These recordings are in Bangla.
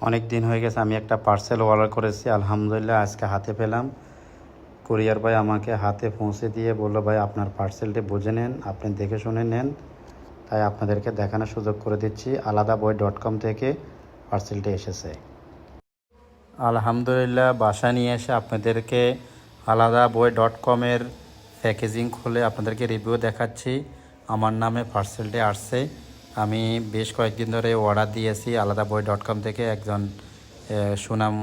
অনেক দিন হয়ে গেছে, আমি একটা পার্সেল অর্ডার করেছি, আলহামদুলিল্লাহ আজকে হাতে পেলাম। কুরিয়ার ভাই আমাকে হাতে পৌঁছে দিয়ে বলল, ভাই, আপনার পার্সেলটি বুঝে নেন, আপনি দেখে শুনে নেন। তাই আপনাদেরকে দেখানোর সুযোগ করে দিচ্ছি। আলাদা বই ডট কম থেকে পার্সেলটি এসেছে। আলহামদুলিল্লাহ বাসা নিয়ে এসে আপনাদেরকে আলাদা বই ডট কমের প্যাকেজিং খুলে আপনাদেরকে রিভিউ দেখাচ্ছি। আমার নামে পার্সেলটি আসছে। আমি বেশ কয়েকদিন ধরে অর্ডার দিয়েছি আলাদা বই ডট কম থেকে একজন সুনাম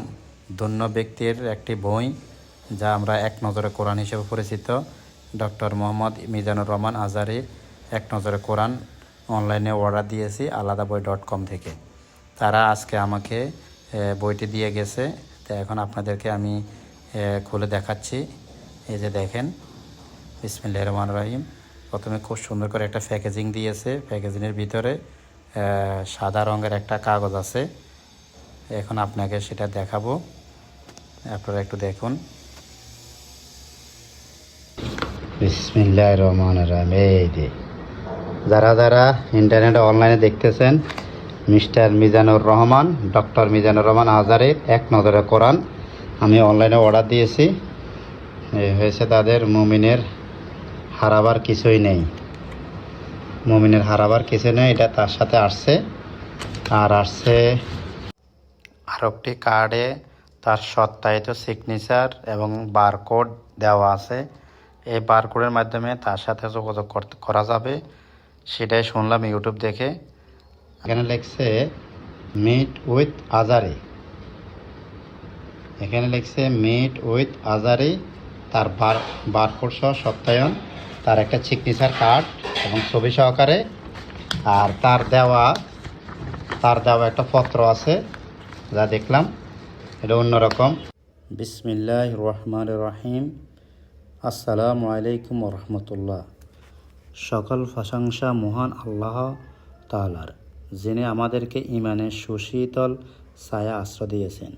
ধন্য ব্যক্তির একটি বই, যা আমরা এক নজরে কোরআন হিসেবে পরিচিত। ডক্টর মোহাম্মদ মিজানুর রহমান আজারি এক নজরে কোরআন অনলাইনে অর্ডার দিয়েছি আলাদা বই ডট কম থেকে। তারা আজকে আমাকে বইটি দিয়ে গেছে। তো এখন আপনাদেরকে আমি খুলে দেখাচ্ছি। এই যে দেখেন বিসমিল্লাহ রহমান রহিম। প্রথমে খুব সুন্দর করে একটা প্যাকেজিং দিয়েছে। প্যাকেজিংয়ের ভিতরে সাদা রঙের একটা কাগজ আছে। এখন আপনাকে সেটা দেখাবো। আপনারা একটু দেখুন। রহমান যারা যারা ইন্টারনেটে অনলাইনে দেখতেছেন, মিস্টার মিজানুর রহমান, ডক্টর মিজানুর রহমান আজারের এক নজরে কোরআন, আমি অনলাইনে অর্ডার দিয়েছি। হয়েছে তাদের মুমিনের হারাবার কিছুই নেই। মুমিনের হারাবার কিছু নেই, এটা তার সাথে আসছে। আর আসছে আর একটি কার্ডে তার সত্যায়িত সিগনেচার এবং বারকোড দেওয়া আছে। এই বারকোডের মাধ্যমে তার সাথে যোগাযোগ করা যাবে। সেটাই শুনলাম ইউটিউব দেখে। এখানে লিখছে মিট উইথ আজারি এখানে লিখছে মিট উইথ আজারি তার বার বারকোড সহ সত্যায়ন। তার একটা সিগনেচার কার্ড এবং ছবি সহকারে। আর তার দেওয়া তার দেওয়া একটা পত্র আছে, যা দেখলাম। এটা অন্যরকম। বিসমিল্লাহ রহমান রহিম। আসসালামু আলাইকুম রহমতুল্লাহ। সকল প্রশংসা মহান আল্লাহ তালার যিনি আমাদেরকে ইমানের সুশীতল ছায়া আশ্রয় দিয়েছেন।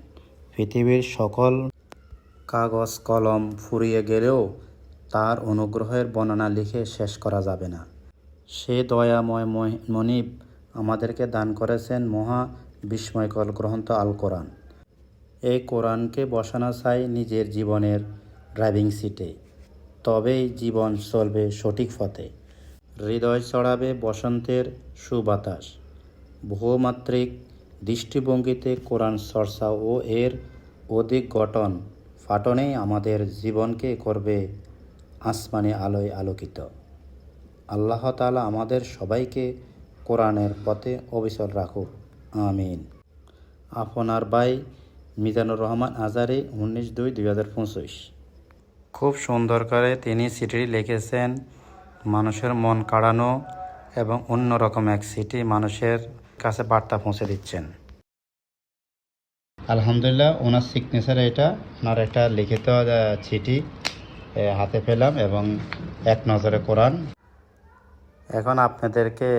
পৃথিবীর সকল কাগজ কলম ফুরিয়ে গেলেও তার অনুগ্রহের বর্ণনা লিখে শেষ করা যাবে না। সে দয়াময় মনিব আমাদেরকে দান করেছেন মহা বিস্ময়কর গ্রন্থ আল কোরআন। এই কোরআনকে বসানো চাই নিজের জীবনের ড্রাইভিং সিটে। তবেই জীবন চলবে সঠিক পথে। হৃদয় চড়াবে বসন্তের সুবাতাস। বহুমাত্রিক দৃষ্টিভঙ্গিতে কোরআন চর্চা ও এর অধিক গঠন ফাটনেই আমাদের জীবনকে করবে আসমানি আলোয় আলোকিত। আল্লাহ তাআলা আমাদের সবাইকে কোরআনের পথে অবিচল রাখুক। আমিন। আপনার ভাই মিজানুর রহমান আজারি উনিশ দুই দুই হাজার পঁচিশ। খুব সুন্দর করে তিনি চিঠি লিখেছেন মানুষের মন কাড়ানো এবং অন্যরকম এক সিটি মানুষের কাছে বার্তা পৌঁছে দিচ্ছেন। আলহামদুলিল্লাহ, ওনার সিগনেচার এটা, ওনার একটা লিখিত চিঠি। হাতে পেলাম এবং এক নজরে কোরআন। এখন আপনাদেরকে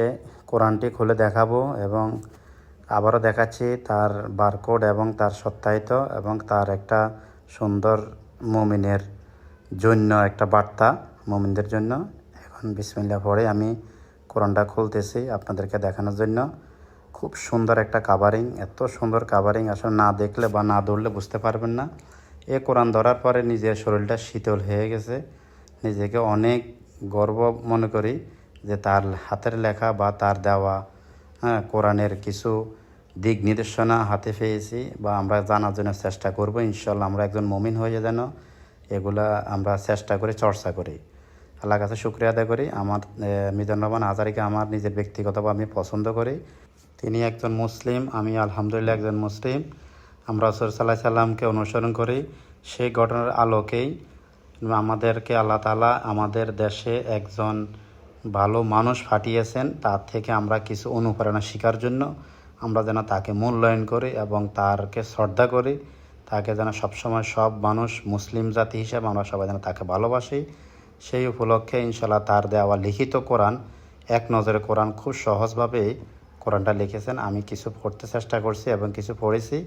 কোরআনটি খুলে দেখাবো এবং আবারও দেখাচ্ছি তার বারকোড এবং তার সত্যায়িত এবং তার একটা সুন্দর মমিনের জন্য একটা বার্তা, মমিনদের জন্য। এখন বিসমিল্লা পরে আমি কোরআনটা খুলতেছি আপনাদেরকে দেখানোর জন্য। খুব সুন্দর একটা কাভারিং এত সুন্দর কাভারিং আসলে না দেখলে বা না ধরলে বুঝতে পারবেন না। এ কোরআন ধরার পরে নিজের শরীরটা শীতল হয়ে গেছে। নিজেকে অনেক গর্ব মনে করি যে তার হাতের লেখা বা তার দেওয়া হ্যাঁ কোরআনের কিছু দিক নির্দেশনা হাতে পেয়েছি বা আমরা জানার জন্য চেষ্টা করব। ইনশাল্লাহ আমরা একজন মমিন হয়ে যেন এগুলা আমরা চেষ্টা করে, চর্চা করি। আল্লাহ কাছে শুক্রিয়া আদায় করি। আমার মিজান রহমান আজারিকে আমার নিজের ব্যক্তিগতভাবে আমি পছন্দ করি। তিনি একজন মুসলিম, আমি আলহামদুলিল্লাহ একজন মুসলিম। আমরা রসুল সাল্লামকে অনুসরণ করি। সেই ঘটনার আলোকেই আমাদেরকে আল্লাহ তালা আমাদের দেশে একজন ভালো মানুষ ফাটিয়েছেন তার থেকে আমরা কিছু অনুপ্রেরণা শেখার জন্য আমরা যেন তাকে মূল্যায়ন করি এবং তারকে শ্রদ্ধা করি। তাকে যেন সবসময় সব মানুষ মুসলিম জাতি হিসেবে আমরা সবাই যেন তাকে ভালোবাসি। সেই উপলক্ষে ইনশাল্লাহ তার দেওয়া লিখিত কোরআন, এক নজরে কোরআন খুব সহজভাবে কোরআনটা লিখেছেন। আমি কিছু পড়তে চেষ্টা করছি এবং কিছু পড়েছি।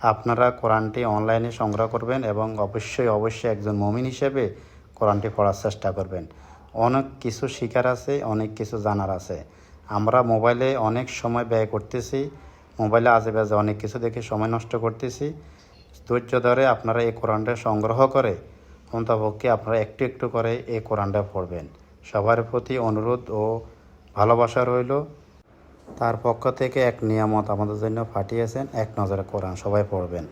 আপনারা কোরআনটি অনলাইনে সংগ্রহ করবেন এবং অবশ্যই অবশ্যই একজন মমিন হিসেবে কোরআনটি পড়ার চেষ্টা করবেন। অনেক কিছু শেখার আছে, অনেক কিছু জানার আছে। আমরা মোবাইলে অনেক সময় ব্যয় করতেছি, মোবাইলে আজেবাজে অনেক কিছু দেখে সময় নষ্ট করতেছি। ধৈর্য ধরে আপনারা এই কোরআনটা সংগ্রহ করে অন্তপক্ষে আপনারা একটু একটু করে এই কোরআনটা পড়বেন। সবার প্রতি অনুরোধ ও ভালোবাসা রইল। তার পক্ষ থেকে এক নিয়ামত আমাদের জন্য পাঠিয়েছেন এক নজরে কোরআন সবাই পড়বেন।